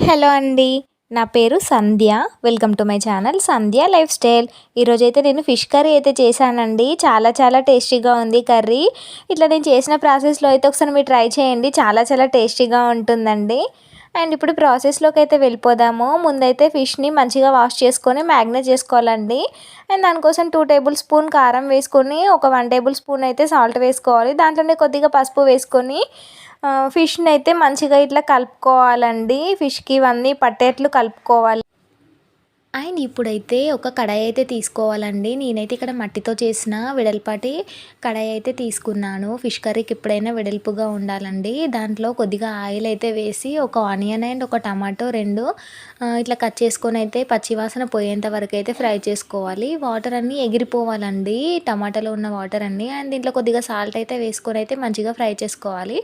Hello అండి నా పేరు Sandhya. Welcome to my channel Sandhya lifestyle ఈరోజైతే నేను ఫిష్ కర్రీ అయితే చేశానండి. చాలా చాలా టేస్టీగా ఉంది కర్రీ. ఇట్లా నేను చేసిన ప్రాసెస్లో అయితే ఒకసారి మీరు ట్రై చేయండి. చాలా చాలా టేస్టీగా ఉంటుందండి. అండ్ ఇప్పుడు ప్రాసెస్లోకి అయితే వెళ్ళిపోదాము. ముందైతే ఫిష్ని మంచిగా వాష్ చేసుకొని మ్యాగ్నేట్ చేసుకోవాలండి. అండ్ దానికోసం టూ టేబుల్ స్పూన్ కారం వేసుకొని ఒక వన్ టేబుల్ స్పూన్ అయితే సాల్ట్ వేసుకోవాలి. దాంట్లోనే కొద్దిగా పసుపు వేసుకొని ఫిష్ని అయితే మంచిగా ఇట్లా కలుపుకోవాలండి. ఫిష్కి ఇవన్నీ పట్టేట్లు కలుపుకోవాలి. అండ్ ఇప్పుడైతే ఒక కడాయి అయితే తీసుకోవాలండి. నేనైతే ఇక్కడ మట్టితో చేసిన వెడల్పాటి కడాయి అయితే తీసుకున్నాను. ఫిష్ కర్రీకి ఎప్పుడైనా వెడల్పుగా ఉండాలండి. దాంట్లో కొద్దిగా ఆయిల్ అయితే వేసి ఒక ఆనియన్ అండ్ ఒక టమాటో రెండు ఇట్లా కట్ చేసుకొని అయితే పచ్చివాసన పోయేంత వరకు అయితే ఫ్రై చేసుకోవాలి. వాటర్ అన్నీ ఎగిరిపోవాలండి. టమాటాలో ఉన్న వాటర్ అన్నీ అండ్ దీంట్లో కొద్దిగా సాల్ట్ అయితే వేసుకొని అయితే మంచిగా ఫ్రై చేసుకోవాలి.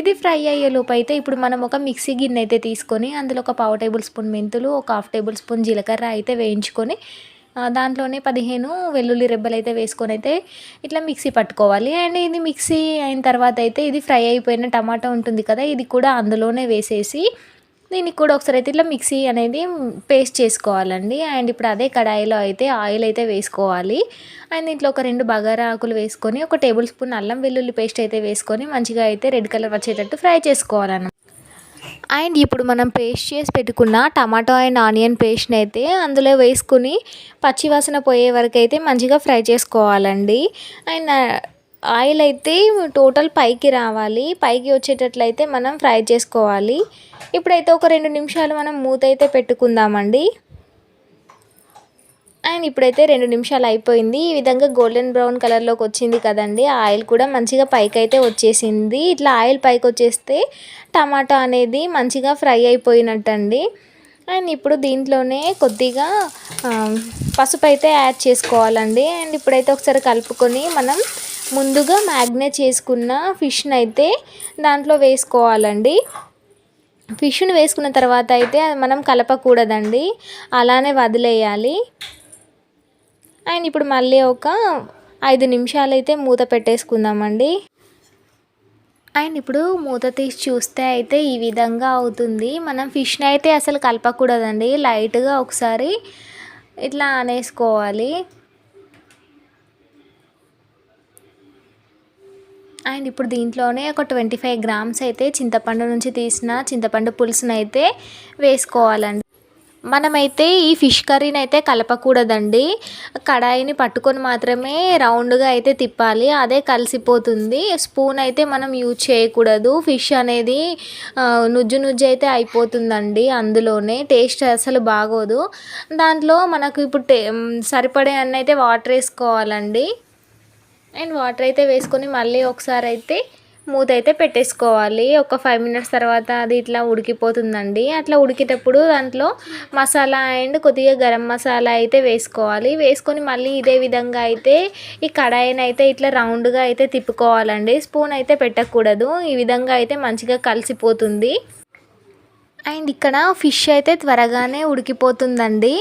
ఇది ఫ్రై అయ్యే లోపు అయితే ఇప్పుడు మనం ఒక మిక్సీ గిన్నె అయితే తీసుకొని అందులో ఒక పావు టేబుల్ స్పూన్ మెంతులు ఒక హాఫ్ టేబుల్ స్పూన్ జీలకర్ర అయితే వేయించుకొని దాంట్లోనే పదిహేను వెల్లుల్లి రెబ్బలు అయితే వేసుకొని అయితే ఇట్లా మిక్సీ పట్టుకోవాలి. అండ్ ఇది మిక్సీ అయిన తర్వాత అయితే ఇది ఫ్రై అయిపోయిన టమాటా ఉంటుంది కదా ఇది కూడా అందులోనే వేసేసి దీనికి కూడా ఒకసారి అయితే ఇట్లా మిక్సీ అనేది పేస్ట్ చేసుకోవాలండి. అండ్ ఇప్పుడు అదే కడాయిలో అయితే ఆయిల్ అయితే వేసుకోవాలి. అండ్ దీంట్లో ఒక రెండు బగారా ఆకులు వేసుకొని ఒక టేబుల్ స్పూన్ అల్లం వెల్లుల్లి పేస్ట్ అయితే వేసుకొని మంచిగా అయితే రెడ్ కలర్ వచ్చేటట్టు ఫ్రై చేసుకోవాలన్నమాట అండ్ ఇప్పుడు మనం పేస్ట్ చేసి పెట్టుకున్న టమాటో అండ్ ఆనియన్ పేస్ట్ని అయితే అందులో వేసుకుని పచ్చివాసన పోయే వరకు అయితే మంచిగా ఫ్రై చేసుకోవాలండి. అండ్ ఆయిల్ అయితే టోటల్ పైకి రావాలి. పైకి వచ్చేటట్లయితే మనం ఫ్రై చేసుకోవాలి. ఇప్పుడైతే ఒక రెండు నిమిషాలు మనం మూత అయితే పెట్టుకుందామండి. అండ్ ఇప్పుడైతే రెండు నిమిషాలు అయిపోయింది. ఈ విధంగా గోల్డెన్ బ్రౌన్ కలర్లోకి వచ్చింది కదండి. ఆయిల్ కూడా మంచిగా పైకి అయితే వచ్చేసింది. ఇట్లా ఆయిల్ పైకి వచ్చేస్తే టమాటా అనేది మంచిగా ఫ్రై అయిపోయినట్టండి. అండ్ ఇప్పుడు దీంట్లోనే కొద్దిగా పసుపు అయితే యాడ్ చేసుకోవాలండి. అండ్ ఇప్పుడైతే ఒకసారి కలుపుకొని మనం ముందుగా మ్యాగ్నేట్ చేసుకున్న ఫిష్ని అయితే దాంట్లో వేసుకోవాలండి. ఫిష్ని వేసుకున్న తర్వాత అయితే మనం కలపకూడదండి. అలానే వదిలేయాలి. అండ్ ఇప్పుడు మళ్ళీ ఒక ఐదు నిమిషాలు అయితే మూత పెట్టేసుకుందామండి. అండ్ ఇప్పుడు మూత తీసి చూస్తే అయితే ఈ విధంగా అవుతుంది. మనం ఫిష్ని అయితే అసలు కలపకూడదండి. లైట్గా ఒకసారి ఇట్లా అనేసుకోవాలి. అండ్ ఇప్పుడు దీంట్లోనే ఒక ట్వంటీ ఫైవ్ గ్రామ్స్ అయితే చింతపండు నుంచి తీసిన చింతపండు పులుసునైతే అయితే వేసుకోవాలండి. మనమైతే ఈ ఫిష్ కర్రీని అయితే కలపకూడదండి. కడాయిని పట్టుకొని మాత్రమే రౌండ్గా అయితే తిప్పాలి. అదే కలిసిపోతుంది. స్పూన్ అయితే మనం యూజ్ చేయకూడదు. ఫిష్ అనేది నుజ్జు నుజ్జు అయితే అయిపోతుందండి అందులోనే. టేస్ట్ అసలు బాగోదు. దాంట్లో మనకు ఇప్పుడు టే సరిపడే అన్నైతే వాటర్ వేసుకోవాలండి. అండ్ వాటర్ అయితే వేసుకొని మళ్ళీ ఒకసారి అయితే మూత అయితే పెట్టేసుకోవాలి. ఒక ఫైవ్ మినిట్స్ తర్వాత అది ఇట్లా ఉడికిపోతుందండి. అట్లా ఉడికేటప్పుడు దాంట్లో మసాలా అండ్ కొద్దిగా గరం మసాలా అయితే వేసుకోవాలి. వేసుకొని మళ్ళీ ఇదే విధంగా అయితే ఈ కడాయిని అయితే ఇట్లా రౌండ్గా అయితే తిప్పుకోవాలండి. స్పూన్ అయితే పెట్టకూడదు. ఈ విధంగా అయితే మంచిగా కలిసిపోతుంది. అండ్ ఇక్కడ ఫిష్ అయితే త్వరగానే ఉడికిపోతుందండి.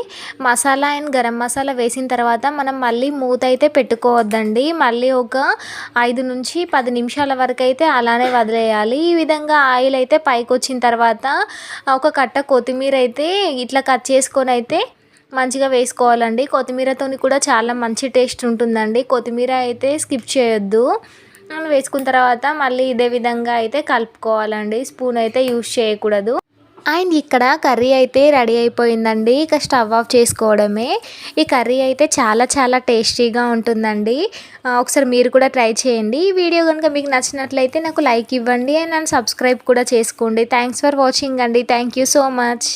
మసాలా అండ్ గరం మసాలా వేసిన తర్వాత మనం మళ్ళీ మూత అయితే పెట్టుకోవద్దండి. మళ్ళీ ఒక ఐదు నుంచి పది నిమిషాల వరకు అయితే అలానే వదిలేయాలి. ఈ విధంగా ఆయిల్ అయితే పైకి వచ్చిన తర్వాత ఒక కట్ట కొత్తిమీర అయితే ఇట్లా కట్ చేసుకొని అయితే మంచిగా వేసుకోవాలండి. కొత్తిమీరతో కూడా చాలా మంచి టేస్ట్ ఉంటుందండి. కొత్తిమీర అయితే స్కిప్ చేయొద్దు. వేసుకున్న తర్వాత మళ్ళీ ఇదే విధంగా అయితే కలుపుకోవాలండి. స్పూన్ అయితే యూస్ చేయకూడదు. అండ్ ఇక్కడ కర్రీ అయితే రెడీ అయిపోయిందండి. ఇక స్టవ్ ఆఫ్ చేసుకోవడమే. ఈ కర్రీ అయితే చాలా చాలా టేస్టీగా ఉంటుందండి. ఒకసారి మీరు కూడా ట్రై చేయండి. ఈ వీడియో కనుక మీకు నచ్చినట్లయితే నాకు లైక్ ఇవ్వండి అండ్ నన్ను సబ్స్క్రైబ్ కూడా చేసుకోండి. థ్యాంక్స్ ఫర్ వాచింగ్ అండి. Thank you so much.